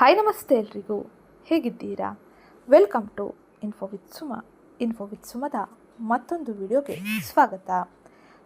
Hi ನಮಸ್ತೆ ಎಲ್ರಿಗೂ. ಹೇಗಿದ್ದೀರಾ? Welcome to info with Suma info with ಸುಮದ ಮತ್ತೊಂದು ವಿಡಿಯೋಗೆ ಸ್ವಾಗತ.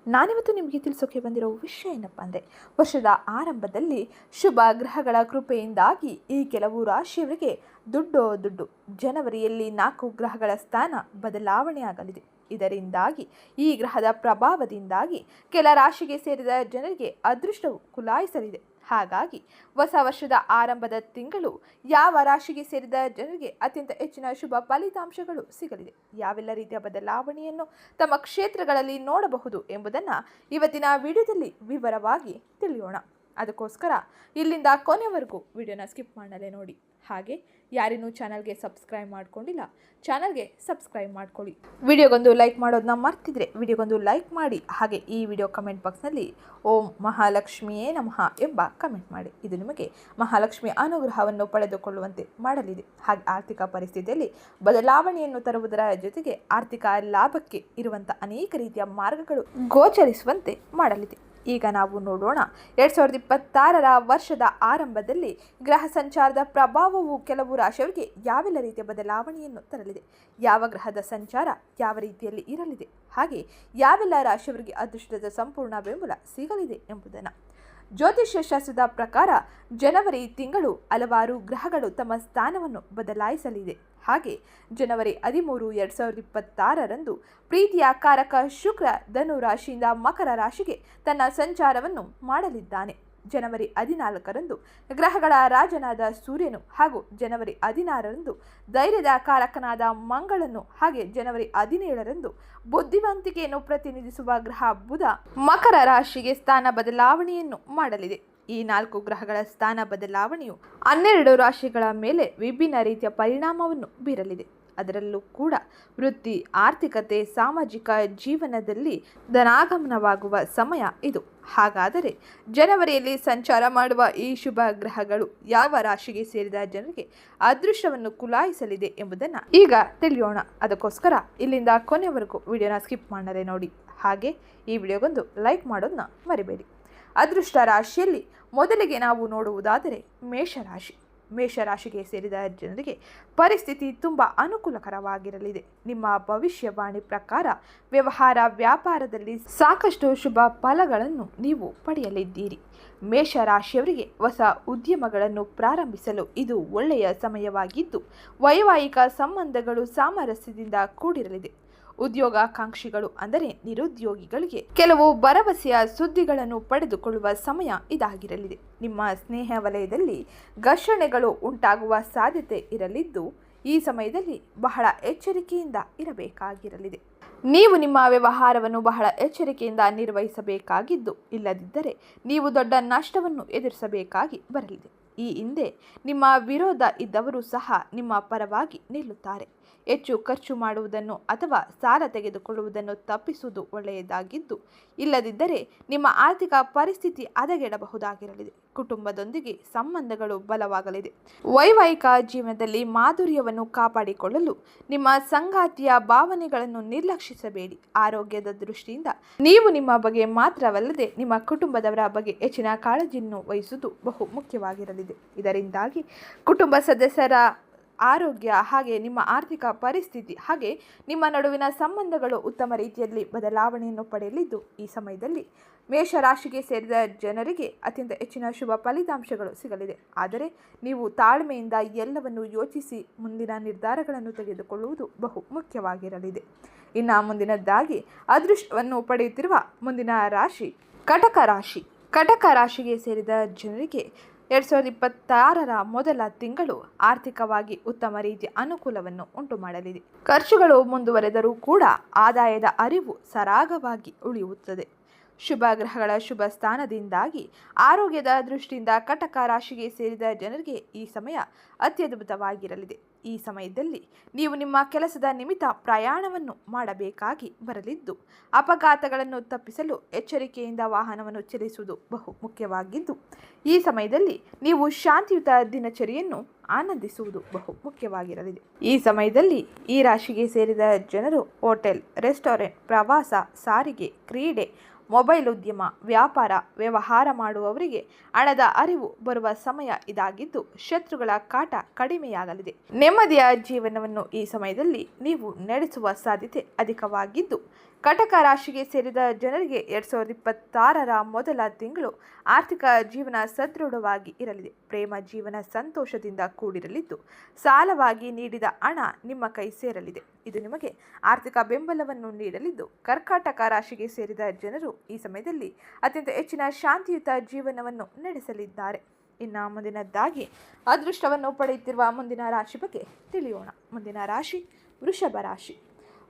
ನಾನಿವತ್ತು ನಿಮಗೆ ತಿಳಿಸೋಕೆ ಬಂದಿರೋ ವಿಷಯ ಏನಪ್ಪ ಅಂದರೆ, ವರ್ಷದ ಆರಂಭದಲ್ಲಿ ಶುಭ ಗ್ರಹಗಳ ಕೃಪೆಯಿಂದಾಗಿ ಈ ಕೆಲವು ರಾಶಿಯವರಿಗೆ ದುಡ್ಡು ದುಡ್ಡು, ಜನವರಿಯಲ್ಲಿ ನಾಲ್ಕು ಗ್ರಹಗಳ ಸ್ಥಾನ ಬದಲಾವಣೆಯಾಗಲಿದೆ. ಇದರಿಂದಾಗಿ, ಈ ಗ್ರಹದ ಪ್ರಭಾವದಿಂದಾಗಿ ಕೆಲ ರಾಶಿಗೆ ಸೇರಿದ ಜನರಿಗೆ ಅದೃಷ್ಟವು ಕುಲಾಯಿಸಲಿದೆ. ಹಾಗಾಗಿ ಹೊಸ ವರ್ಷದ ಆರಂಭದ ತಿಂಗಳು ಯಾವ ರಾಶಿಗೆ ಸೇರಿದ ಜನರಿಗೆ ಅತ್ಯಂತ ಹೆಚ್ಚಿನ ಶುಭ ಫಲಿತಾಂಶಗಳು ಸಿಗಲಿದೆ. ಯಾವೆಲ್ಲ ರೀತಿಯ ಬದಲಾವಣೆಯನ್ನು ತಮ್ಮ ಕ್ಷೇತ್ರಗಳಲ್ಲಿ ನೋಡಬಹುದು ಎಂಬುದನ್ನು ಇವತ್ತಿನ ವಿಡಿಯೋದಲ್ಲಿ ವಿವರವಾಗಿ ತಿಳಿಯೋಣ. ಅದಕ್ಕೋಸ್ಕರ ಇಲ್ಲಿಂದ ಕೊನೆವರೆಗೂ ವಿಡಿಯೋನ ಸ್ಕಿಪ್ ಮಾಡಲೇ ನೋಡಿ. ಹಾಗೆ ಯಾರಿನ್ನೂ ಚಾನಲ್ಗೆ ಸಬ್ಸ್ಕ್ರೈಬ್ ಮಾಡ್ಕೊಂಡಿಲ್ಲ, ಚಾನಲ್ಗೆ ಸಬ್ಸ್ಕ್ರೈಬ್ ಮಾಡ್ಕೊಳ್ಳಿ. ವಿಡಿಯೋಗೊಂದು ಲೈಕ್ ಮಾಡೋದನ್ನ ಮರ್ತಿದ್ರೆ ವಿಡಿಯೋಗೊಂದು ಲೈಕ್ ಮಾಡಿ, ಹಾಗೆ ಈ ವಿಡಿಯೋ ಕಮೆಂಟ್ ಬಾಕ್ಸ್ನಲ್ಲಿ ಓಂ ಮಹಾಲಕ್ಷ್ಮಿಯೇ ನಮಃ ಎಂಬ ಕಮೆಂಟ್ ಮಾಡಿ. ಇದು ನಿಮಗೆ ಮಹಾಲಕ್ಷ್ಮಿಯ ಅನುಗ್ರಹವನ್ನು ಪಡೆದುಕೊಳ್ಳುವಂತೆ ಮಾಡಲಿದೆ. ಹಾಗೆ ಆರ್ಥಿಕ ಪರಿಸ್ಥಿತಿಯಲ್ಲಿ ಬದಲಾವಣೆಯನ್ನು ತರುವುದರ ಜೊತೆಗೆ ಆರ್ಥಿಕ ಲಾಭಕ್ಕೆ ಇರುವಂಥ ಅನೇಕ ರೀತಿಯ ಮಾರ್ಗಗಳು ಗೋಚರಿಸುವಂತೆ ಮಾಡಲಿದೆ. ಈಗ ನಾವು ನೋಡೋಣ. ಎರಡು ಸಾವಿರದ ಇಪ್ಪತ್ತಾರರ ವರ್ಷದ ಆರಂಭದಲ್ಲಿ ಗ್ರಹ ಸಂಚಾರದ ಪ್ರಭಾವವು ಕೆಲವು ರಾಶಿಯವರಿಗೆ ಯಾವೆಲ್ಲ ರೀತಿಯ ಬದಲಾವಣೆಯನ್ನು ತರಲಿದೆ? ಯಾವ ಗ್ರಹದ ಸಂಚಾರ ಯಾವ ರೀತಿಯಲ್ಲಿ ಇರಲಿದೆ? ಹಾಗೆ ಯಾವೆಲ್ಲ ರಾಶಿಯವರಿಗೆ ಅದೃಷ್ಟದ ಸಂಪೂರ್ಣ ಬೆಂಬಲ ಸಿಗಲಿದೆ ಎಂಬುದನ್ನು ಜ್ಯೋತಿಷ್ಯ ಶಾಸ್ತ್ರದ ಪ್ರಕಾರ ಜನವರಿ ತಿಂಗಳು ಹಲವಾರು ಗ್ರಹಗಳು ತಮ್ಮ ಸ್ಥಾನವನ್ನು ಬದಲಾಯಿಸಲಿದೆ. ಹಾಗೆ ಜನವರಿ ಹದಿಮೂರು, ಎರಡು ಸಾವಿರದ ಇಪ್ಪತ್ತಾರರಂದು ಪ್ರೀತಿಯ ಕಾರಕ ಶುಕ್ರ ಧನು ರಾಶಿಯಿಂದ ಮಕರ ರಾಶಿಗೆ ತನ್ನ ಸಂಚಾರವನ್ನು ಮಾಡಲಿದ್ದಾನೆ. ಜನವರಿ ಹದಿನಾಲ್ಕರಂದು. ಗ್ರಹಗಳ ರಾಜನಾದ ಸೂರ್ಯನು ಹಾಗೂ ಜನವರಿ ಹದಿನಾರರಂದು, ಧೈರ್ಯದ ಕಾರಕನಾದ ಮಂಗಳನು ಹಾಗೆ ಜನವರಿ ಹದಿನೇಳರಂದು ಬುದ್ಧಿವಂತಿಕೆಯನ್ನು ಪ್ರತಿನಿಧಿಸುವ ಗ್ರಹ ಬುಧ ಮಕರ ರಾಶಿಗೆ ಸ್ಥಾನ ಬದಲಾವಣೆಯನ್ನು ಮಾಡಲಿದೆ. ಈ ನಾಲ್ಕು ಗ್ರಹಗಳ ಸ್ಥಾನ ಬದಲಾವಣೆಯು ಹನ್ನೆರಡು ರಾಶಿಗಳ ಮೇಲೆ ವಿಭಿನ್ನ ರೀತಿಯ ಪರಿಣಾಮವನ್ನು ಬೀರಲಿದೆ. ಅದರಲ್ಲೂ ಕೂಡ ವೃತ್ತಿ, ಆರ್ಥಿಕತೆ, ಸಾಮಾಜಿಕ ಜೀವನದಲ್ಲಿ ಧನಾಗಮನವಾಗುವ ಸಮಯ ಇದು. ಹಾಗಾದರೆ ಜನವರಿಯಲ್ಲಿ ಸಂಚಾರ ಮಾಡುವ ಈ ಶುಭ ಗ್ರಹಗಳು ಯಾವ ರಾಶಿಗೆ ಸೇರಿದ ಜನರಿಗೆ ಅದೃಷ್ಟವನ್ನು ಕುಲಾಯಿಸಲಿದೆ ಎಂಬುದನ್ನು ಈಗ ತಿಳಿಯೋಣ. ಅದಕ್ಕೋಸ್ಕರ ಇಲ್ಲಿಂದ ಕೊನೆವರೆಗೂ ವಿಡಿಯೋನ ಸ್ಕಿಪ್ ಮಾಡದೆ ನೋಡಿ. ಹಾಗೆ ಈ ವಿಡಿಯೋಗೊಂದು ಲೈಕ್ ಮಾಡೋದನ್ನ ಮರಿಬೇಡಿ. ಅದೃಷ್ಟ ರಾಶಿಯಲ್ಲಿ ಮೊದಲಿಗೆ ನಾವು ನೋಡುವುದಾದರೆ ಮೇಷರಾಶಿ ಮೇಷರಾಶಿಗೆ ಸೇರಿದ ಜನರಿಗೆ ಪರಿಸ್ಥಿತಿ ತುಂಬ ಅನುಕೂಲಕರವಾಗಿರಲಿದೆ. ನಿಮ್ಮ ಭವಿಷ್ಯವಾಣಿ ಪ್ರಕಾರ ವ್ಯವಹಾರ ವ್ಯಾಪಾರದಲ್ಲಿ ಸಾಕಷ್ಟು ಶುಭ ಫಲಗಳನ್ನು ನೀವು ಪಡೆಯಲಿದ್ದೀರಿ. ಮೇಷರಾಶಿಯವರಿಗೆ ಹೊಸ ಉದ್ಯಮಗಳನ್ನು ಪ್ರಾರಂಭಿಸಲು ಇದು ಒಳ್ಳೆಯ ಸಮಯವಾಗಿದ್ದು, ವೈವಾಹಿಕ ಸಂಬಂಧಗಳು ಸಾಮರಸ್ಯದಿಂದ ಕೂಡಿರಲಿದೆ. ಉದ್ಯೋಗಾಕಾಂಕ್ಷಿಗಳು ಅಂದರೆ ನಿರುದ್ಯೋಗಿಗಳಿಗೆ ಕೆಲವು ಭರವಸೆಯ ಸುದ್ದಿಗಳನ್ನು ಪಡೆದುಕೊಳ್ಳುವ ಸಮಯ ಇದಾಗಿರಲಿದೆ. ನಿಮ್ಮ ಸ್ನೇಹ ವಲಯದಲ್ಲಿ ಘರ್ಷಣೆಗಳು ಉಂಟಾಗುವ ಸಾಧ್ಯತೆ ಇರಲಿದ್ದು, ಈ ಸಮಯದಲ್ಲಿ ಬಹಳ ಎಚ್ಚರಿಕೆಯಿಂದ ಇರಬೇಕಾಗಿರಲಿದೆ. ನೀವು ನಿಮ್ಮ ವ್ಯವಹಾರವನ್ನು ಬಹಳ ಎಚ್ಚರಿಕೆಯಿಂದ ನಿರ್ವಹಿಸಬೇಕಾಗಿದ್ದು, ಇಲ್ಲದಿದ್ದರೆ ನೀವು ದೊಡ್ಡ ನಷ್ಟವನ್ನು ಎದುರಿಸಬೇಕಾಗಿ ಬರಲಿದೆ. ಈ ಹಿಂದೆ ನಿಮ್ಮ ವಿರೋಧ ಇದ್ದವರು ಸಹ ನಿಮ್ಮ ಪರವಾಗಿ ನಿಲ್ಲುತ್ತಾರೆ. ಹೆಚ್ಚು ಖರ್ಚು ಮಾಡುವುದನ್ನು ಅಥವಾ ಸಾಲ ತೆಗೆದುಕೊಳ್ಳುವುದನ್ನು ತಪ್ಪಿಸುವುದು ಒಳ್ಳೆಯದಾಗಿದ್ದು, ಇಲ್ಲದಿದ್ದರೆ ನಿಮ್ಮ ಆರ್ಥಿಕ ಪರಿಸ್ಥಿತಿ ಹದಗೆಡಬಹುದಾಗಿರಲಿದೆ. ಕುಟುಂಬದೊಂದಿಗೆ ಸಂಬಂಧಗಳು ಬಲವಾಗಲಿದೆ. ವೈವಾಹಿಕ ಜೀವನದಲ್ಲಿ ಮಾಧುರ್ಯವನ್ನು ಕಾಪಾಡಿಕೊಳ್ಳಲು ನಿಮ್ಮ ಸಂಗಾತಿಯ ಭಾವನೆಗಳನ್ನು ನಿರ್ಲಕ್ಷಿಸಬೇಡಿ. ಆರೋಗ್ಯದ ದೃಷ್ಟಿಯಿಂದ ನೀವು ನಿಮ್ಮ ಬಗ್ಗೆ ಮಾತ್ರವಲ್ಲದೆ ನಿಮ್ಮ ಕುಟುಂಬದವರ ಬಗ್ಗೆ ಹೆಚ್ಚಿನ ಕಾಳಜಿಯನ್ನು ವಹಿಸುವುದು ಬಹು ಮುಖ್ಯವಾಗಿರಲಿದೆ. ಇದರಿಂದಾಗಿ ಕುಟುಂಬ ಸದಸ್ಯರ ಆರೋಗ್ಯ, ಹಾಗೆ ನಿಮ್ಮ ಆರ್ಥಿಕ ಪರಿಸ್ಥಿತಿ, ಹಾಗೆ ನಿಮ್ಮ ನಡುವಿನ ಸಂಬಂಧಗಳು ಉತ್ತಮ ರೀತಿಯಲ್ಲಿ ಬದಲಾವಣೆಯನ್ನು ಪಡೆಯಲಿದ್ದು ಈ ಸಮಯದಲ್ಲಿ ಮೇಷರಾಶಿಗೆ ಸೇರಿದ ಜನರಿಗೆ ಅತ್ಯಂತ ಹೆಚ್ಚಿನ ಶುಭ ಫಲಿತಾಂಶಗಳು ಸಿಗಲಿದೆ. ಆದರೆ ನೀವು ತಾಳ್ಮೆಯಿಂದ ಎಲ್ಲವನ್ನು ಯೋಚಿಸಿ ಮುಂದಿನ ನಿರ್ಧಾರಗಳನ್ನು ತೆಗೆದುಕೊಳ್ಳುವುದು ಬಹು ಮುಖ್ಯವಾಗಿರಲಿದೆ. ಇನ್ನು ಮುಂದಿನದ್ದಾಗಿ, ಅದೃಷ್ಟವನ್ನು ಪಡೆಯುತ್ತಿರುವ ಮುಂದಿನ ರಾಶಿ, ಕಟಕ ರಾಶಿ. ಕಟಕ ರಾಶಿಗೆ ಸೇರಿದ ಜನರಿಗೆ ಎರಡು ಸಾವಿರದ ಇಪ್ಪತ್ತಾರರ ಮೊದಲ ತಿಂಗಳು ಆರ್ಥಿಕವಾಗಿ ಉತ್ತಮ ರೀತಿಯ ಅನುಕೂಲವನ್ನು ಉಂಟು ಮಾಡಲಿದೆ ಖರ್ಚುಗಳು ಮುಂದುವರೆದರೂ ಕೂಡ ಆದಾಯದ ಅರಿವು ಸರಾಗವಾಗಿ ಉಳಿಯುತ್ತದೆ. ಶುಭ ಗ್ರಹಗಳ ಶುಭ ಸ್ಥಾನದಿಂದಾಗಿ ಆರೋಗ್ಯದ ದೃಷ್ಟಿಯಿಂದ ಕಟಕ ರಾಶಿಗೆ ಸೇರಿದ ಜನರಿಗೆ ಈ ಸಮಯ ಅತ್ಯದ್ಭುತವಾಗಿರಲಿದೆ. ಈ ಸಮಯದಲ್ಲಿ ನೀವು ನಿಮ್ಮ ಕೆಲಸದ ನಿಮಿತ್ತ ಪ್ರಯಾಣವನ್ನು ಮಾಡಬೇಕಾಗಿ ಬರಲಿದ್ದು, ಅಪಘಾತಗಳನ್ನು ತಪ್ಪಿಸಲು ಎಚ್ಚರಿಕೆಯಿಂದ ವಾಹನವನ್ನು ಚಲಿಸುವುದು ಬಹು ಮುಖ್ಯವಾಗಿದ್ದು, ಈ ಸಮಯದಲ್ಲಿ ನೀವು ಶಾಂತಿಯುತ ದಿನಚರಿಯನ್ನು ಆನಂದಿಸುವುದು ಬಹು ಮುಖ್ಯವಾಗಿರಲಿದೆ. ಈ ಸಮಯದಲ್ಲಿ ಈ ರಾಶಿಗೆ ಸೇರಿದ ಜನರು ಹೋಟೆಲ್, ರೆಸ್ಟೋರೆಂಟ್, ಪ್ರವಾಸ, ಸಾರಿಗೆ, ಕ್ರೀಡೆ ಮೊಬೈಲ್ ಉದ್ಯಮ, ವ್ಯಾಪಾರ, ವ್ಯವಹಾರ ಮಾಡುವವರಿಗೆ ಹಣದ ಅರಿವು ಬರುವ ಸಮಯ ಇದಾಗಿದ್ದು ಶತ್ರುಗಳ ಕಾಟ ಕಡಿಮೆಯಾಗಲಿದೆ. ನೆಮ್ಮದಿಯ ಜೀವನವನ್ನು ಈ ಸಮಯದಲ್ಲಿ ನೀವು ನಡೆಸುವ ಸಾಧ್ಯತೆ ಅಧಿಕವಾಗಿದ್ದು ಕಟಕ ರಾಶಿಗೆ ಸೇರಿದ ಜನರಿಗೆ ಎರಡ್ ಸಾವಿರದ ಇಪ್ಪತ್ತಾರರ ಮೊದಲ ತಿಂಗಳು ಆರ್ಥಿಕ ಜೀವನ ಸದೃಢವಾಗಿ ಇರಲಿದೆ. ಪ್ರೇಮ ಜೀವನ ಸಂತೋಷದಿಂದ ಕೂಡಿರಲಿದ್ದು, ಸಾಲವಾಗಿ ನೀಡಿದ ಹಣ ನಿಮ್ಮ ಕೈ ಸೇರಲಿದೆ. ಇದು ನಿಮಗೆ ಆರ್ಥಿಕ ಬೆಂಬಲವನ್ನು ನೀಡಲಿದ್ದು, ಕರ್ಕಾಟಕ ರಾಶಿಗೆ ಸೇರಿದ ಜನರು ಈ ಸಮಯದಲ್ಲಿ ಅತ್ಯಂತ ಹೆಚ್ಚಿನ ಶಾಂತಿಯುತ ಜೀವನವನ್ನು ನಡೆಸಲಿದ್ದಾರೆ. ಇನ್ನು ಮುಂದಿನದ್ದಾಗಿ, ಅದೃಷ್ಟವನ್ನು ಪಡೆಯುತ್ತಿರುವ ಮುಂದಿನ ರಾಶಿ ಬಗ್ಗೆ ತಿಳಿಯೋಣ. ಮುಂದಿನ ರಾಶಿ, ವೃಷಭ ರಾಶಿ.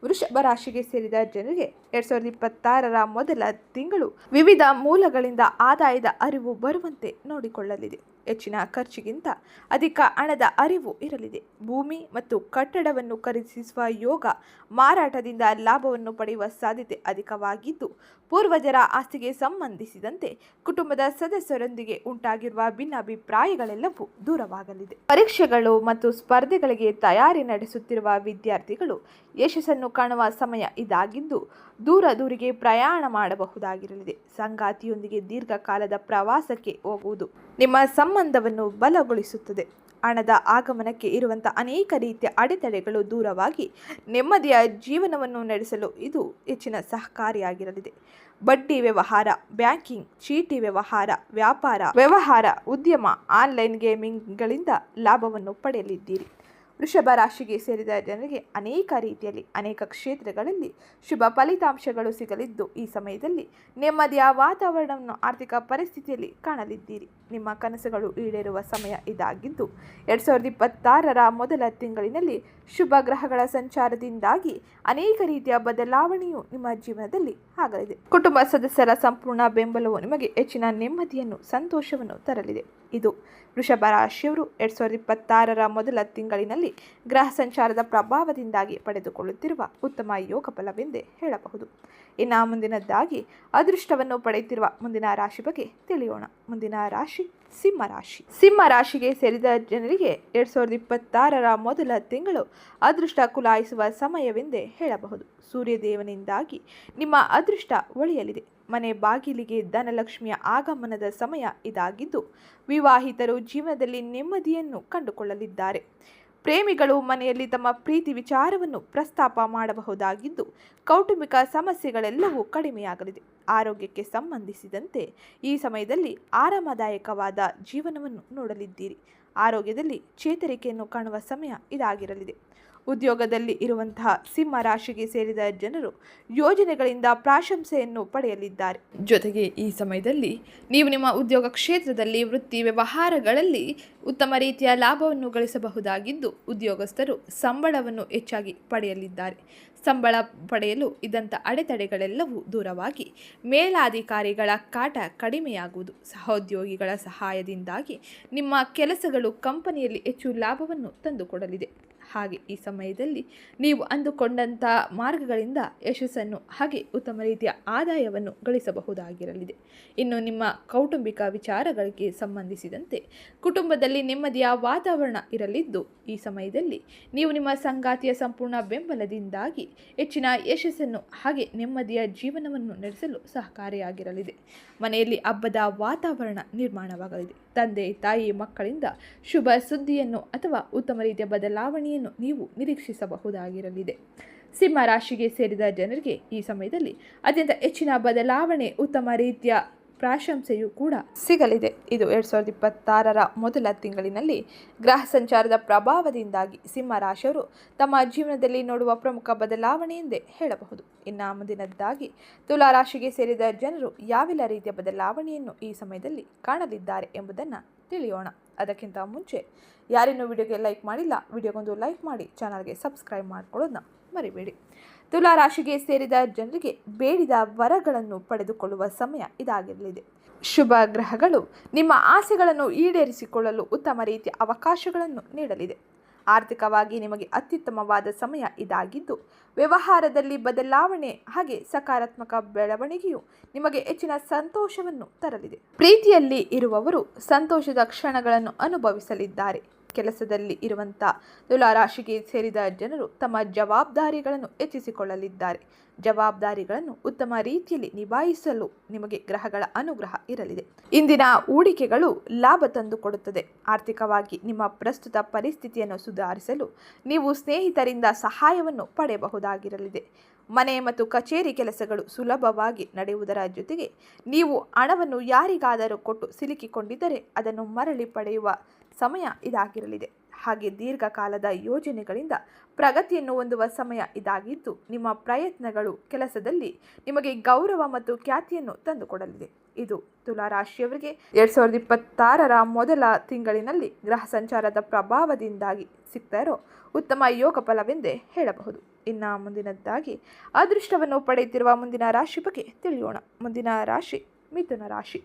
ವೃಷಭ ರಾಶಿಗೆ ಸೇರಿದ ಜನರಿಗೆ ಎರಡ್ ಸಾವಿರದ ಇಪ್ಪತ್ತಾರರ ಮೊದಲ ತಿಂಗಳು ವಿವಿಧ ಮೂಲಗಳಿಂದ ಆದಾಯದ ಅರಿವು ಬರುವಂತೆ ನೋಡಿಕೊಳ್ಳಲಿದೆ. ಹೆಚ್ಚಿನ ಖರ್ಚಿಗಿಂತ ಅಧಿಕ ಹಣದ ಅರಿವು ಇರಲಿದೆ. ಭೂಮಿ ಮತ್ತು ಕಟ್ಟಡವನ್ನು ಖರೀದಿಸುವ ಯೋಗ ಮಾರಾಟದಿಂದ ಲಾಭವನ್ನು ಪಡೆಯುವ ಸಾಧ್ಯತೆ ಅಧಿಕವಾಗಿದ್ದು, ಪೂರ್ವಜರ ಆಸ್ತಿಗೆ ಸಂಬಂಧಿಸಿದಂತೆ ಕುಟುಂಬದ ಸದಸ್ಯರೊಂದಿಗೆ ಉಂಟಾಗಿರುವ ಭಿನ್ನಾಭಿಪ್ರಾಯಗಳೆಲ್ಲವೂ ದೂರವಾಗಲಿದೆ. ಪರೀಕ್ಷೆಗಳು ಮತ್ತು ಸ್ಪರ್ಧೆಗಳಿಗೆ ತಯಾರಿ ನಡೆಸುತ್ತಿರುವ ವಿದ್ಯಾರ್ಥಿಗಳು ಯಶಸ್ಸನ್ನು ಕಾಣುವ ಸಮಯ ಇದಾಗಿದ್ದು, ದೂರ ದೂರಿಗೆ ಪ್ರಯಾಣ ಮಾಡಬಹುದಾಗಿರಲಿದೆ. ಸಂಗಾತಿಯೊಂದಿಗೆ ದೀರ್ಘಕಾಲದ ಪ್ರವಾಸಕ್ಕೆ ಹೋಗುವುದು ನಿಮ್ಮ ಸಂಬಂಧವನ್ನು ಬಲಗೊಳಿಸುತ್ತದೆ. ಹಣದ ಆಗಮನಕ್ಕೆ ಇರುವಂಥ ಅನೇಕ ರೀತಿಯ ಅಡೆತಡೆಗಳು ದೂರವಾಗಿ ನೆಮ್ಮದಿಯ ಜೀವನವನ್ನು ನಡೆಸಲು ಇದು ಹೆಚ್ಚಿನ ಸಹಕಾರಿಯಾಗಿರಲಿದೆ. ಬಡ್ಡಿ ವ್ಯವಹಾರ, ಬ್ಯಾಂಕಿಂಗ್, ಚೀಟಿ ವ್ಯವಹಾರ, ವ್ಯಾಪಾರ, ವ್ಯವಹಾರ, ಉದ್ಯಮ, ಆನ್ಲೈನ್ ಗೇಮಿಂಗ್ಗಳಿಂದ ಲಾಭವನ್ನು ಪಡೆಯಲಿದ್ದೀರಿ. ವೃಷಭ ರಾಶಿಗೆ ಸೇರಿದ ಜನರಿಗೆ ಅನೇಕ ರೀತಿಯಲ್ಲಿ, ಅನೇಕ ಕ್ಷೇತ್ರಗಳಲ್ಲಿ ಶುಭ ಫಲಿತಾಂಶಗಳು ಸಿಗಲಿದ್ದು, ಈ ಸಮಯದಲ್ಲಿ ನೆಮ್ಮದಿಯ ವಾತಾವರಣವನ್ನು ಆರ್ಥಿಕ ಪರಿಸ್ಥಿತಿಯಲ್ಲಿ ಕಾಣಲಿದ್ದೀರಿ. ನಿಮ್ಮ ಕನಸುಗಳು ಈಡೇರುವ ಸಮಯ ಇದಾಗಿದ್ದು, ಎರಡು ಸಾವಿರದ ಇಪ್ಪತ್ತಾರರ ಮೊದಲ ತಿಂಗಳಿನಲ್ಲಿ ಶುಭ ಗ್ರಹಗಳ ಸಂಚಾರದಿಂದಾಗಿ ಅನೇಕ ರೀತಿಯ ಬದಲಾವಣೆಯು ನಿಮ್ಮ ಜೀವನದಲ್ಲಿ ಆಗಲಿದೆ. ಕುಟುಂಬ ಸದಸ್ಯರ ಸಂಪೂರ್ಣ ಬೆಂಬಲವು ನಿಮಗೆ ಹೆಚ್ಚಿನ ನೆಮ್ಮದಿಯನ್ನು, ಸಂತೋಷವನ್ನು ತರಲಿದೆ. ಇದು. ವೃಷಭ ರಾಶಿಯವರು ಎರಡು ಸಾವಿರದ ಇಪ್ಪತ್ತಾರರ ಮೊದಲ ತಿಂಗಳಿನಲ್ಲಿ ಗ್ರಹ ಸಂಚಾರದ ಪ್ರಭಾವದಿಂದಾಗಿ ಪಡೆದುಕೊಳ್ಳುತ್ತಿರುವ ಉತ್ತಮ ಯೋಗ ಫಲವೆಂದೇ ಹೇಳಬಹುದು. ಇನ್ನು ಮುಂದಿನದ್ದಾಗಿ ಅದೃಷ್ಟವನ್ನು ಪಡೆಯುತ್ತಿರುವ ಮುಂದಿನ ರಾಶಿ ಬಗ್ಗೆ ತಿಳಿಯೋಣ. ಮುಂದಿನ ರಾಶಿ ಸಿಂಹ ರಾಶಿ. ಸಿಂಹ ರಾಶಿಗೆ ಸೇರಿದ ಜನರಿಗೆ ಎರಡು ಸಾವಿರದ ಇಪ್ಪತ್ತಾರರ ಮೊದಲ ತಿಂಗಳು ಅದೃಷ್ಟ ಕುಲಾಯಿಸುವ ಸಮಯವೆಂದೇ ಹೇಳಬಹುದು. ಸೂರ್ಯದೇವನಿಂದಾಗಿ ನಿಮ್ಮ ಅದೃಷ್ಟ ಒಳೆಯಲಿದೆ. ಮನೆ ಬಾಗಿಲಿಗೆ ಧನಲಕ್ಷ್ಮಿಯ ಆಗಮನದ ಸಮಯ ಇದಾಗಿದ್ದು, ವಿವಾಹಿತರು ಜೀವನದಲ್ಲಿ ನೆಮ್ಮದಿಯನ್ನು ಕಂಡುಕೊಳ್ಳಲಿದ್ದಾರೆ. ಪ್ರೇಮಿಗಳು ಮನೆಯಲ್ಲಿ ತಮ್ಮ ಪ್ರೀತಿ ವಿಚಾರವನ್ನು ಪ್ರಸ್ತಾಪ ಮಾಡಬಹುದಾಗಿದ್ದು, ಕೌಟುಂಬಿಕ ಸಮಸ್ಯೆಗಳೆಲ್ಲವೂ ಕಡಿಮೆಯಾಗಲಿದೆ. ಆರೋಗ್ಯಕ್ಕೆ ಸಂಬಂಧಿಸಿದಂತೆ ಈ ಸಮಯದಲ್ಲಿ ಆರಾಮದಾಯಕವಾದ ಜೀವನವನ್ನು ನೋಡಲಿದ್ದೀರಿ. ಆರೋಗ್ಯದಲ್ಲಿ ಚೇತರಿಕೆಯನ್ನು ಕಾಣುವ ಸಮಯ ಇದಾಗಿರಲಿದೆ. ಉದ್ಯೋಗದಲ್ಲಿ ಇರುವಂತಹ ಸಿಂಹ ರಾಶಿಗೆ ಸೇರಿದ ಜನರು ಯೋಜನೆಗಳಿಂದ ಪ್ರಾಶಂಸೆಯನ್ನು ಪಡೆಯಲಿದ್ದಾರೆ. ಜೊತೆಗೆ ಈ ಸಮಯದಲ್ಲಿ ನೀವು ನಿಮ್ಮ ಉದ್ಯೋಗ ಕ್ಷೇತ್ರದಲ್ಲಿ ವೃತ್ತಿ ವ್ಯವಹಾರಗಳಲ್ಲಿ ಉತ್ತಮ ರೀತಿಯ ಲಾಭವನ್ನು ಗಳಿಸಬಹುದಾಗಿದ್ದು ಉದ್ಯೋಗಸ್ಥರು ಸಂಬಳವನ್ನು ಹೆಚ್ಚಾಗಿ ಪಡೆಯಲಿದ್ದಾರೆ. ಸಂಬಳ ಪಡೆಯಲು ಇದ್ದಂಥ ಅಡೆತಡೆಗಳೆಲ್ಲವೂ ದೂರವಾಗಿ ಮೇಲಾಧಿಕಾರಿಗಳ ಕಾಟ ಕಡಿಮೆಯಾಗುವುದು. ಸಹೋದ್ಯೋಗಿಗಳ ಸಹಾಯದಿಂದಾಗಿ ನಿಮ್ಮ ಕೆಲಸಗಳು ಕಂಪನಿಯಲ್ಲಿ ಹೆಚ್ಚು ಲಾಭವನ್ನು ತಂದುಕೊಡಲಿದೆ. ಹಾಗೆ ಈ ಸಮಯದಲ್ಲಿ ನೀವು ಅಂದುಕೊಂಡಂಥ ಮಾರ್ಗಗಳಿಂದ ಯಶಸ್ಸನ್ನು ಹಾಗೆ ಉತ್ತಮ ರೀತಿಯ ಆದಾಯವನ್ನು ಗಳಿಸಬಹುದಾಗಿರಲಿದೆ. ಇನ್ನು ನಿಮ್ಮ ಕೌಟುಂಬಿಕ ವಿಚಾರಗಳಿಗೆ ಸಂಬಂಧಿಸಿದಂತೆ ಕುಟುಂಬದಲ್ಲಿ ನೆಮ್ಮದಿಯ ವಾತಾವರಣ ಇರಲಿದ್ದು, ಈ ಸಮಯದಲ್ಲಿ ನೀವು ನಿಮ್ಮ ಸಂಗಾತಿಯ ಸಂಪೂರ್ಣ ಬೆಂಬಲದಿಂದಾಗಿ ಹೆಚ್ಚಿನ ಯಶಸ್ಸನ್ನು ಹಾಗೆ ನೆಮ್ಮದಿಯ ಜೀವನವನ್ನು ನಡೆಸಲು ಸಹಕಾರಿಯಾಗಿರಲಿದೆ. ಮನೆಯಲ್ಲಿ ಹಬ್ಬದ ವಾತಾವರಣ ನಿರ್ಮಾಣವಾಗಲಿದೆ. ತಂದೆ, ತಾಯಿ, ಮಕ್ಕಳಿಂದ ಶುಭ ಸುದ್ದಿಯನ್ನು ಅಥವಾ ಉತ್ತಮ ರೀತಿಯ ಬದಲಾವಣೆಯನ್ನು ನೀವು ನಿರೀಕ್ಷಿಸಬಹುದಾಗಿರಲಿದೆ. ಸಿಂಹ ರಾಶಿಗೆ ಸೇರಿದ ಜನರಿಗೆ ಈ ಸಮಯದಲ್ಲಿ ಅತ್ಯಂತ ಹೆಚ್ಚಿನ ಬದಲಾವಣೆ, ಉತ್ತಮ ರೀತಿಯ ಪ್ರಾಶಂಸೆಯೂ ಕೂಡ ಸಿಗಲಿದೆ. ಇದು ಎರಡು ಸಾವಿರದ ಇಪ್ಪತ್ತಾರರ ಮೊದಲ ತಿಂಗಳಿನಲ್ಲಿ ಗ್ರಹ ಸಂಚಾರದ ಪ್ರಭಾವದಿಂದಾಗಿ ಸಿಂಹ ರಾಶಿಯವರು ತಮ್ಮ ಜೀವನದಲ್ಲಿ ನೋಡುವ ಪ್ರಮುಖ ಬದಲಾವಣೆ ಎಂದೇ ಹೇಳಬಹುದು. ಇನ್ನು ಮುಂದಿನದ್ದಾಗಿ ತುಲಾ ರಾಶಿಗೆ ಸೇರಿದ ಜನರು ಯಾವೆಲ್ಲ ರೀತಿಯ ಬದಲಾವಣೆಯನ್ನು ಈ ಸಮಯದಲ್ಲಿ ಕಾಣಲಿದ್ದಾರೆ ಎಂಬುದನ್ನು ತಿಳಿಯೋಣ. ಅದಕ್ಕಿಂತ ಮುಂಚೆ, ಯಾರಿನ್ನೂ ವಿಡಿಯೋಗೆ ಲೈಕ್ ಮಾಡಿಲ್ಲ, ವಿಡಿಯೋಗೊಂದು ಲೈಕ್ ಮಾಡಿ, ಚಾನಲ್ಗೆ ಸಬ್ಸ್ಕ್ರೈಬ್ ಮಾಡ್ಕೊಳ್ಳೋದನ್ನ ಮರಿಬೇಡಿ. ತುಲಾ ರಾಶಿಗೆ ಸೇರಿದ ಜನರಿಗೆ ಬೇಡಿದ ವರಗಳನ್ನು ಪಡೆದುಕೊಳ್ಳುವ ಸಮಯ ಇದಾಗಿರಲಿದೆ. ಶುಭ ಗ್ರಹಗಳು ನಿಮ್ಮ ಆಸೆಗಳನ್ನು ಈಡೇರಿಸಿಕೊಳ್ಳಲು ಉತ್ತಮ ರೀತಿಯ ಅವಕಾಶಗಳನ್ನು ನೀಡಲಿದೆ. ಆರ್ಥಿಕವಾಗಿ ನಿಮಗೆ ಅತ್ಯುತ್ತಮವಾದ ಸಮಯ ಇದಾಗಿದ್ದು, ವ್ಯವಹಾರದಲ್ಲಿ ಬದಲಾವಣೆ ಹಾಗೆ ಸಕಾರಾತ್ಮಕ ಬೆಳವಣಿಗೆಯು ನಿಮಗೆ ಹೆಚ್ಚಿನ ಸಂತೋಷವನ್ನು ತರಲಿದೆ. ಪ್ರೀತಿಯಲ್ಲಿ ಇರುವವರು ಸಂತೋಷದ ಕ್ಷಣಗಳನ್ನು ಅನುಭವಿಸಲಿದ್ದಾರೆ. ಕೆಲಸದಲ್ಲಿ ಇರುವಂಥ ತುಲಾರಾಶಿಗೆ ಸೇರಿದ ಜನರು ತಮ್ಮ ಜವಾಬ್ದಾರಿಗಳನ್ನು ಹೆಚ್ಚಿಸಿಕೊಳ್ಳಲಿದ್ದಾರೆ. ಜವಾಬ್ದಾರಿಗಳನ್ನು ಉತ್ತಮ ರೀತಿಯಲ್ಲಿ ನಿಭಾಯಿಸಲು ನಿಮಗೆ ಗ್ರಹಗಳ ಅನುಗ್ರಹ ಇರಲಿದೆ. ಇಂದಿನ ಹೂಡಿಕೆಗಳು ಲಾಭ ತಂದುಕೊಡುತ್ತದೆ. ಆರ್ಥಿಕವಾಗಿ ನಿಮ್ಮ ಪ್ರಸ್ತುತ ಪರಿಸ್ಥಿತಿಯನ್ನು ಸುಧಾರಿಸಲು ನೀವು ಸ್ನೇಹಿತರಿಂದ ಸಹಾಯವನ್ನು ಪಡೆಯಬಹುದಾಗಿರಲಿದೆ. ಮನೆ ಮತ್ತು ಕಚೇರಿ ಕೆಲಸಗಳು ಸುಲಭವಾಗಿ ನಡೆಯುವುದರ ಜೊತೆಗೆ ನೀವು ಹಣವನ್ನು ಯಾರಿಗಾದರೂ ಕೊಟ್ಟು ಸಿಲುಕಿಕೊಂಡಿದ್ದರೆ ಅದನ್ನು ಮರಳಿ ಪಡೆಯುವ ಸಮಯ ಇದಾಗಿರಲಿದೆ. ಹಾಗೆ ದೀರ್ಘಕಾಲದ ಯೋಜನೆಗಳಿಂದ ಪ್ರಗತಿಯನ್ನು ಹೊಂದುವ ಸಮಯ ಇದಾಗಿದ್ದು, ನಿಮ್ಮ ಪ್ರಯತ್ನಗಳು ಕೆಲಸದಲ್ಲಿ ನಿಮಗೆ ಗೌರವ ಮತ್ತು ಖ್ಯಾತಿಯನ್ನು ತಂದುಕೊಡಲಿದೆ. ಇದು ತುಲಾ ರಾಶಿಯವರಿಗೆ ಎರಡ್ ಸಾವಿರದ ಇಪ್ಪತ್ತಾರರ ಮೊದಲ ತಿಂಗಳಿನಲ್ಲಿ ಗ್ರಹ ಸಂಚಾರದ ಪ್ರಭಾವದಿಂದಾಗಿ ಸಿಗ್ತಾ ಉತ್ತಮ ಯೋಗ ಫಲವೆಂದೇ ಹೇಳಬಹುದು. ಇನ್ನು ಮುಂದಿನದ್ದಾಗಿ ಅದೃಷ್ಟವನ್ನು ಪಡೆಯುತ್ತಿರುವ ಮುಂದಿನ ರಾಶಿ ಬಗ್ಗೆ ತಿಳಿಯೋಣ. ಮುಂದಿನ ರಾಶಿ ಮಿಥುನ ರಾಶಿ.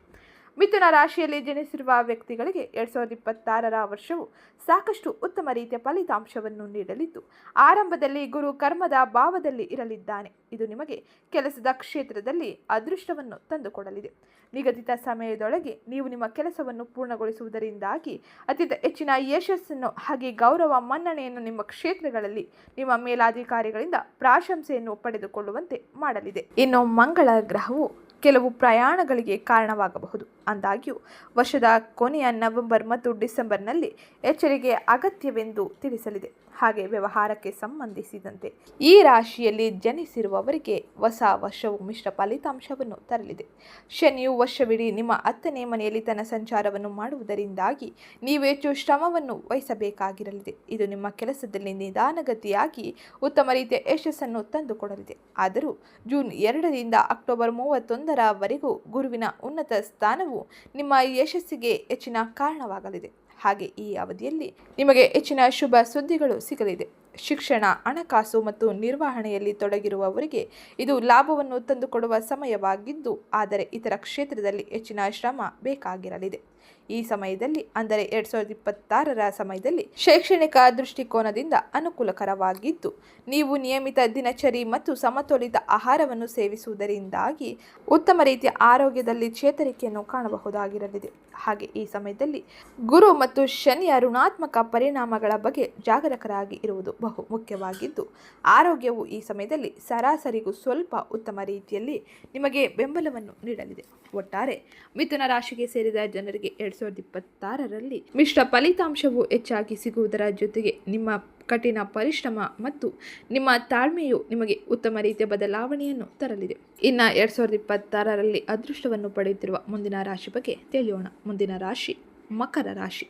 ಮಿಥುನ ರಾಶಿಯಲ್ಲಿ ಜನಿಸಿರುವ ವ್ಯಕ್ತಿಗಳಿಗೆ ಎರಡ್ ಸಾವಿರದ ಇಪ್ಪತ್ತಾರರ ವರ್ಷವು ಸಾಕಷ್ಟು ಉತ್ತಮ ರೀತಿಯ ಫಲಿತಾಂಶವನ್ನು ನೀಡಲಿದ್ದು, ಆರಂಭದಲ್ಲಿ ಗುರು ಕರ್ಮದ ಭಾವದಲ್ಲಿ ಇರಲಿದ್ದಾನೆ. ಇದು ನಿಮಗೆ ಕೆಲಸದ ಕ್ಷೇತ್ರದಲ್ಲಿ ಅದೃಷ್ಟವನ್ನು ತಂದುಕೊಡಲಿದೆ. ನಿಗದಿತ ಸಮಯದೊಳಗೆ ನೀವು ನಿಮ್ಮ ಕೆಲಸವನ್ನು ಪೂರ್ಣಗೊಳಿಸುವುದರಿಂದಾಗಿ ಅತ್ಯಂತ ಹೆಚ್ಚಿನ ಯಶಸ್ಸನ್ನು ಹಾಗೆ ಗೌರವ ಮನ್ನಣೆಯನ್ನು ನಿಮ್ಮ ಕ್ಷೇತ್ರಗಳಲ್ಲಿ, ನಿಮ್ಮ ಮೇಲಾಧಿಕಾರಿಗಳಿಂದ ಪ್ರಾಶಂಸೆಯನ್ನು ಪಡೆದುಕೊಳ್ಳುವಂತೆ ಮಾಡಲಿದೆ. ಇನ್ನು ಮಂಗಳ ಗ್ರಹವು ಕೆಲವು ಪ್ರಯಾಣಗಳಿಗೆ ಕಾರಣವಾಗಬಹುದು. ಅಂದಾಗ್ಯೂ ವರ್ಷದ ಕೊನೆಯ ನವೆಂಬರ್ ಮತ್ತು ಡಿಸೆಂಬರ್ನಲ್ಲಿ ಎಚ್ಚರಿಕೆ ಅಗತ್ಯವೆಂದು ತಿಳಿಸಲಿದೆ. ಹಾಗೆ ವ್ಯವಹಾರಕ್ಕೆ ಸಂಬಂಧಿಸಿದಂತೆ. ಈ ರಾಶಿಯಲ್ಲಿ ಜನಿಸಿರುವವರಿಗೆ ಹೊಸ ವರ್ಷವು ಮಿಶ್ರ ಫಲಿತಾಂಶವನ್ನು ತರಲಿದೆ. ಶನಿಯು ವರ್ಷವಿಡೀ ನಿಮ್ಮ ಹತ್ತನೇ ಮನೆಯಲ್ಲಿ ತನ್ನ ಸಂಚಾರವನ್ನು ಮಾಡುವುದರಿಂದಾಗಿ ನೀವು ಹೆಚ್ಚು ಶ್ರಮವನ್ನು ವಹಿಸಬೇಕಾಗಿರಲಿದೆ. ಇದು ನಿಮ್ಮ ಕೆಲಸದಲ್ಲಿ ನಿಧಾನಗತಿಯಾಗಿ ಉತ್ತಮ ರೀತಿಯ ಯಶಸ್ಸನ್ನು ತಂದುಕೊಡಲಿದೆ. ಆದರೂ ಜೂನ್ ಎರಡರಿಂದ ಅಕ್ಟೋಬರ್ ಮೂವತ್ತೊಂದರವರೆಗೂ ಗುರುವಿನ ಉನ್ನತ ಸ್ಥಾನವು ನಿಮ್ಮ ಯಶಸ್ಸಿಗೆ ಹೆಚ್ಚಿನ ಕಾರಣವಾಗಲಿದೆ. ಹಾಗೆ ಈ ಅವಧಿಯಲ್ಲಿ ನಿಮಗೆ ಹೆಚ್ಚಿನ ಶುಭ ಸುದ್ದಿಗಳು ಸಿಗಲಿದೆ. ಶಿಕ್ಷಣ, ಹಣಕಾಸು ಮತ್ತು ನಿರ್ವಹಣೆಯಲ್ಲಿ ತೊಡಗಿರುವವರಿಗೆ ಇದು ಲಾಭವನ್ನು ತಂದುಕೊಡುವ ಸಮಯವಾಗಿದ್ದು, ಆದರೆ ಇತರ ಕ್ಷೇತ್ರದಲ್ಲಿ ಹೆಚ್ಚಿನ ಶ್ರಮ ಬೇಕಾಗಿರಲಿದೆ. ಈ ಸಮಯದಲ್ಲಿ, ಅಂದರೆ ಎರಡ್ ಸಾವಿರದ ಇಪ್ಪತ್ತಾರರ ಸಮಯದಲ್ಲಿ, ಶೈಕ್ಷಣಿಕ ದೃಷ್ಟಿಕೋನದಿಂದ ಅನುಕೂಲಕರವಾಗಿದ್ದು, ನೀವು ನಿಯಮಿತ ದಿನಚರಿ ಮತ್ತು ಸಮತೋಲಿತ ಆಹಾರವನ್ನು ಸೇವಿಸುವುದರಿಂದಾಗಿ ಉತ್ತಮ ರೀತಿಯ ಆರೋಗ್ಯದಲ್ಲಿ ಚೇತರಿಕೆಯನ್ನು ಕಾಣಬಹುದಾಗಿರಲಿದೆ. ಹಾಗೆ ಈ ಸಮಯದಲ್ಲಿ ಗುರು ಮತ್ತು ಶನಿಯ ಋಣಾತ್ಮಕ ಪರಿಣಾಮಗಳ ಬಗ್ಗೆ ಜಾಗರಕರಾಗಿ ಇರುವುದು ಬಹು ಮುಖ್ಯವಾಗಿದ್ದು, ಆರೋಗ್ಯವು ಈ ಸಮಯದಲ್ಲಿ ಸರಾಸರಿಗೂ ಸ್ವಲ್ಪ ಉತ್ತಮ ರೀತಿಯಲ್ಲಿ ನಿಮಗೆ ಬೆಂಬಲವನ್ನು ನೀಡಲಿದೆ. ಒಟ್ಟಾರೆ, ಮಿಥುನ ರಾಶಿಗೆ ಸೇರಿದ ಜನರಿಗೆ ಎರಡ್ ಸಾವಿರದ ಇಪ್ಪತ್ತಾರರಲ್ಲಿ ಮಿಶ್ರ ಫಲಿತಾಂಶವು ಹೆಚ್ಚಾಗಿ ಸಿಗುವುದರ ಜೊತೆಗೆ ನಿಮ್ಮ ಕಠಿಣ ಪರಿಶ್ರಮ ಮತ್ತು ನಿಮ್ಮ ತಾಳ್ಮೆಯು ನಿಮಗೆ ಉತ್ತಮ ರೀತಿಯ ಬದಲಾವಣೆಯನ್ನು ತರಲಿದೆ. ಇನ್ನು ಎರಡು ಸಾವಿರದ ಇಪ್ಪತ್ತಾರರಲ್ಲಿ ಅದೃಷ್ಟವನ್ನು ಪಡೆಯುತ್ತಿರುವ ಮುಂದಿನ ರಾಶಿ ಬಗ್ಗೆ ತಿಳಿಯೋಣ. ಮುಂದಿನ ರಾಶಿ ಮಕರ ರಾಶಿ.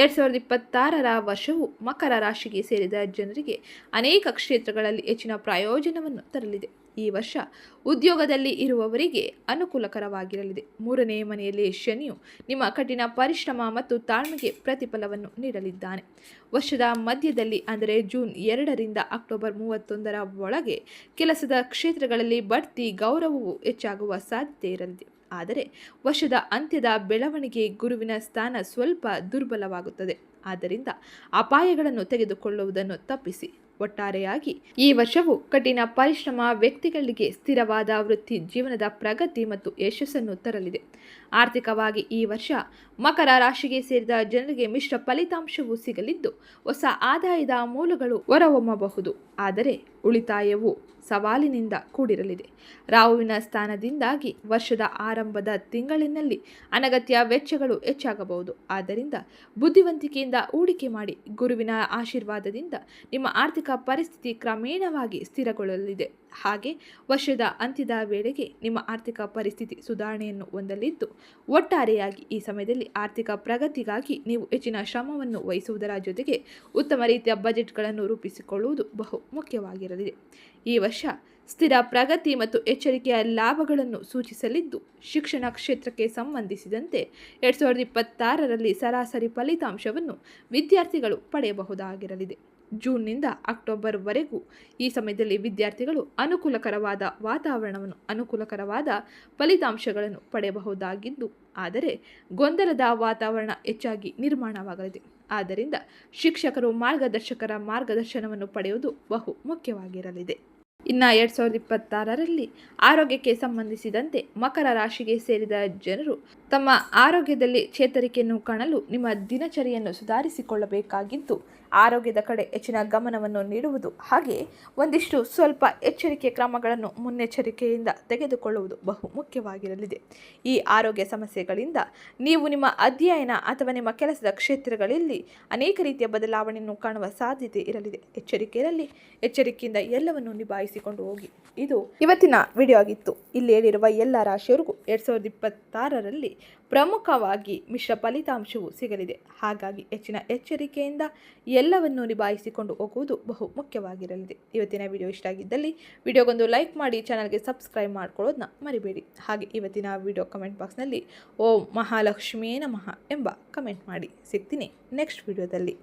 ಎರಡು ಸಾವಿರದ ಇಪ್ಪತ್ತಾರರ ವರ್ಷವು ಮಕರ ರಾಶಿಗೆ ಸೇರಿದ ಜನರಿಗೆ ಅನೇಕ ಕ್ಷೇತ್ರಗಳಲ್ಲಿ ಹೆಚ್ಚಿನ ಪ್ರಯೋಜನವನ್ನು ತರಲಿದೆ. ಈ ವರ್ಷ ಉದ್ಯೋಗದಲ್ಲಿ ಇರುವವರಿಗೆ ಅನುಕೂಲಕರವಾಗಿರಲಿದೆ. ಮೂರನೇ ಮನೆಯಲ್ಲಿ ಶನಿಯು ನಿಮ್ಮ ಕಠಿಣ ಪರಿಶ್ರಮ ಮತ್ತು ತಾಳ್ಮೆಗೆ ಪ್ರತಿಫಲವನ್ನು ನೀಡಲಿದ್ದಾನೆ. ವರ್ಷದ ಮಧ್ಯದಲ್ಲಿ ಅಂದರೆ ಜೂನ್ ಎರಡರಿಂದ ಅಕ್ಟೋಬರ್ ಮೂವತ್ತೊಂದರ ಒಳಗೆ ಕೆಲಸದ ಕ್ಷೇತ್ರಗಳಲ್ಲಿ ಬಡ್ತಿ ಗೌರವವು ಹೆಚ್ಚಾಗುವ ಸಾಧ್ಯತೆ ಇರಲಿದೆ. ಆದರೆ ವರ್ಷದ ಅಂತ್ಯದ ಬೆಳವಣಿಗೆ ಗುರುವಿನ ಸ್ಥಾನ ಸ್ವಲ್ಪ ದುರ್ಬಲವಾಗುತ್ತದೆ. ಆದ್ದರಿಂದ ಅಪಾಯಗಳನ್ನು ತೆಗೆದುಕೊಳ್ಳುವುದನ್ನು ತಪ್ಪಿಸಿ. ಒಟ್ಟಾರೆಯಾಗಿ. ಈ ವರ್ಷವು ಕಠಿಣ ಪರಿಶ್ರಮ, ವ್ಯಕ್ತಿಗಳಿಗೆ ಸ್ಥಿರವಾದ ವೃತ್ತಿ, ಜೀವನದ ಪ್ರಗತಿ ಮತ್ತು ಯಶಸ್ಸನ್ನು ತರಲಿದೆ. ಆರ್ಥಿಕವಾಗಿ ಈ ವರ್ಷ ಮಕರ ರಾಶಿಗೆ ಸೇರಿದ ಜನರಿಗೆ ಮಿಶ್ರ ಫಲಿತಾಂಶವು ಸಿಗಲಿದ್ದು, ಹೊಸ ಆದಾಯದ ಮೂಲಗಳು ಹೊರಹೊಮ್ಮಬಹುದು. ಆದರೆ ಉಳಿತಾಯವು ಸವಾಲಿನಿಂದ ಕೂಡಿರಲಿದೆ. ರಾಹುವಿನ ಸ್ಥಾನದಿಂದಾಗಿ ವರ್ಷದ ಆರಂಭದ ತಿಂಗಳಿನಲ್ಲಿ ಅನಗತ್ಯ ವೆಚ್ಚಗಳು ಹೆಚ್ಚಾಗಬಹುದು. ಆದ್ದರಿಂದ ಬುದ್ಧಿವಂತಿಕೆಯಿಂದ ಹೂಡಿಕೆ ಮಾಡಿ ಗುರುವಿನ ಆಶೀರ್ವಾದದಿಂದ ನಿಮ್ಮ ಆರ್ಥಿಕ ಪರಿಸ್ಥಿತಿ ಕ್ರಮೇಣವಾಗಿ ಸ್ಥಿರಗೊಳ್ಳಲಿದೆ. ಹಾಗೆ ವರ್ಷದ ಅಂತ್ಯದ ವೇಳೆಗೆ ನಿಮ್ಮ ಆರ್ಥಿಕ ಪರಿಸ್ಥಿತಿ ಸುಧಾರಣೆಯನ್ನು ಹೊಂದಲಿದ್ದು, ಒಟ್ಟಾರೆಯಾಗಿ ಈ ಸಮಯದಲ್ಲಿ ಆರ್ಥಿಕ ಪ್ರಗತಿಗಾಗಿ ನೀವು ಹೆಚ್ಚಿನ ಶ್ರಮವನ್ನು ವಹಿಸುವುದರ ಜೊತೆಗೆ ಉತ್ತಮ ರೀತಿಯ ಬಜೆಟ್ಗಳನ್ನು ರೂಪಿಸಿಕೊಳ್ಳುವುದು ಬಹು ಮುಖ್ಯವಾಗಿರಲಿದೆ. ಈ ವರ್ಷ ಸ್ಥಿರ ಪ್ರಗತಿ ಮತ್ತು ಎಚ್ಚರಿಕೆಯ ಲಾಭಗಳನ್ನು ಸೂಚಿಸಲಿದ್ದು, ಶಿಕ್ಷಣ ಕ್ಷೇತ್ರಕ್ಕೆ ಸಂಬಂಧಿಸಿದಂತೆ ಎರಡು ಸಾವಿರದ ಇಪ್ಪತ್ತಾರರಲ್ಲಿ ಸರಾಸರಿ ಫಲಿತಾಂಶವನ್ನು ವಿದ್ಯಾರ್ಥಿಗಳು ಪಡೆಯಬಹುದಾಗಿರಲಿದೆ. ಜೂನ್ನಿಂದ ಅಕ್ಟೋಬರ್ವರೆಗೂ. ಈ ಸಮಯದಲ್ಲಿ ವಿದ್ಯಾರ್ಥಿಗಳು ಅನುಕೂಲಕರವಾದ ವಾತಾವರಣವನ್ನು, ಅನುಕೂಲಕರವಾದ ಫಲಿತಾಂಶಗಳನ್ನು ಪಡೆಯಬಹುದಾಗಿದ್ದು, ಆದರೆ ಗೊಂದಲದ ವಾತಾವರಣ ಹೆಚ್ಚಾಗಿ ನಿರ್ಮಾಣವಾಗಲಿದೆ. ಆದ್ದರಿಂದ ಶಿಕ್ಷಕರು ಮಾರ್ಗದರ್ಶಕರ ಮಾರ್ಗದರ್ಶನವನ್ನು ಪಡೆಯುವುದು ಬಹು ಮುಖ್ಯವಾಗಿರಲಿದೆ. ಇನ್ನು ಎರಡು ಸಾವಿರದ ಇಪ್ಪತ್ತಾರರಲ್ಲಿ ಆರೋಗ್ಯಕ್ಕೆ ಸಂಬಂಧಿಸಿದಂತೆ ಮಕರ ರಾಶಿಗೆ ಸೇರಿದ ಜನರು ತಮ್ಮ ಆರೋಗ್ಯದಲ್ಲಿ ಚೇತರಿಕೆಯನ್ನು ಕಾಣಲು ನಿಮ್ಮ ದಿನಚರಿಯನ್ನು ಸುಧಾರಿಸಿಕೊಳ್ಳಬೇಕಾಗಿದ್ದು ಆರೋಗ್ಯದ ಕಡೆ ಹೆಚ್ಚಿನ ಗಮನವನ್ನು ನೀಡುವುದು. ಹಾಗೆ ಒಂದಿಷ್ಟು ಸ್ವಲ್ಪ ಎಚ್ಚರಿಕೆ ಕ್ರಮಗಳನ್ನು ಮುನ್ನೆಚ್ಚರಿಕೆಯಿಂದ ತೆಗೆದುಕೊಳ್ಳುವುದು ಬಹು ಮುಖ್ಯವಾಗಿರಲಿದೆ. ಈ ಆರೋಗ್ಯ ಸಮಸ್ಯೆಗಳಿಂದ ನೀವು ನಿಮ್ಮ ಅಧ್ಯಯನ ಅಥವಾ ನಿಮ್ಮ ಕೆಲಸದ ಕ್ಷೇತ್ರಗಳಲ್ಲಿ ಅನೇಕ ರೀತಿಯ ಬದಲಾವಣೆಯನ್ನು ಕಾಣುವ ಸಾಧ್ಯತೆ ಇರಲಿದೆ. ಎಚ್ಚರಿಕೆ ಇರಲಿ ಎಚ್ಚರಿಕೆಯಿಂದ ಎಲ್ಲವನ್ನು ನಿಭಾಯಿಸಿಕೊಂಡು ಹೋಗಿ. ಇದು ಇವತ್ತಿನ ವಿಡಿಯೋ ಆಗಿತ್ತು. ಇಲ್ಲಿ ಹೇಳಿರುವ ಎಲ್ಲ ರಾಶಿಯವರಿಗೂ ಎರಡು ಸಾವಿರದ ಇಪ್ಪತ್ತಾರರಲ್ಲಿ ಪ್ರಮುಖವಾಗಿ ಮಿಶ್ರ ಫಲಿತಾಂಶವು ಸಿಗಲಿದೆ. ಹಾಗಾಗಿ ಹೆಚ್ಚಿನ ಎಚ್ಚರಿಕೆಯಿಂದ ಎಲ್ಲವನ್ನು ನಿಭಾಯಿಸಿಕೊಂಡು ಹೋಗುವುದು ಬಹು ಮುಖ್ಯವಾಗಿರಲಿದೆ. ಇವತ್ತಿನ ವಿಡಿಯೋ ಇಷ್ಟ ಆಗಿದ್ದಲ್ಲಿ ವಿಡಿಯೋಗೊಂದು ಲೈಕ್ ಮಾಡಿ, ಚಾನಲ್ಗೆ ಸಬ್ಸ್ಕ್ರೈಬ್ ಮಾಡ್ಕೊಳ್ಳೋದನ್ನ ಮರಿಬೇಡಿ. ಹಾಗೆ ಇವತ್ತಿನ ವಿಡಿಯೋ ಕಮೆಂಟ್ ಬಾಕ್ಸ್ನಲ್ಲಿ ಓಂ ಮಹಾಲಕ್ಷ್ಮಿಯೇ ನಮಃ ಎಂಬ ಕಮೆಂಟ್ ಮಾಡಿ ಸಿಗ್ತೀನಿ ನೆಕ್ಸ್ಟ್ ವಿಡಿಯೋದಲ್ಲಿ.